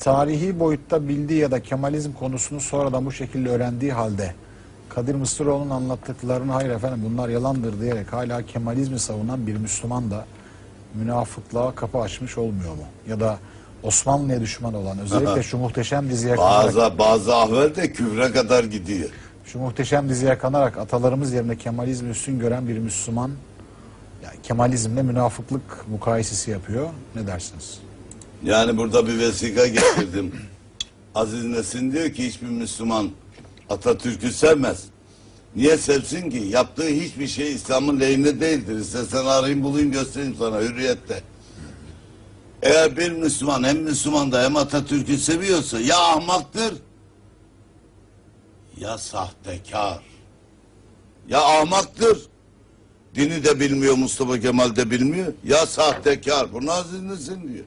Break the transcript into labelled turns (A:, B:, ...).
A: tarihi boyutta bildiği ya da Kemalizm konusunu sonradan bu şekilde öğrendiği halde Kadir Mısıroğlu'nun anlattıklarını hayır efendim bunlar yalandır diyerek hala Kemalizmi savunan bir Müslüman da münafıklığa kapı açmış olmuyor mu? Ya da Osmanlı'ya düşman olan özellikle şu muhteşem diziye kanarak,
B: Bazı bazı ahval de küfre kadar gidiyor.
A: şu muhteşem diziye kanarak atalarımız yerine Kemalizmi üstün gören bir Müslüman yani Kemalizmle münafıklık mukayesesi yapıyor. Ne dersiniz?
B: Yani burada bir vesika getirdim. Aziz Nesin diyor ki hiçbir Müslüman Atatürk'ü sevmez. Niye sevsin ki? Yaptığı hiçbir şey İslam'ın lehine değildir. İstersen arayayım bulayım göstereyim sana hürriyette. Eğer bir Müslüman hem Müslüman da hem Atatürk'ü seviyorsa ya ahmaktır ya sahtekar. Ya ahmaktır. Dini de bilmiyor Mustafa Kemal de bilmiyor. Ya sahtekar. Bunu Aziz Nesin diyor.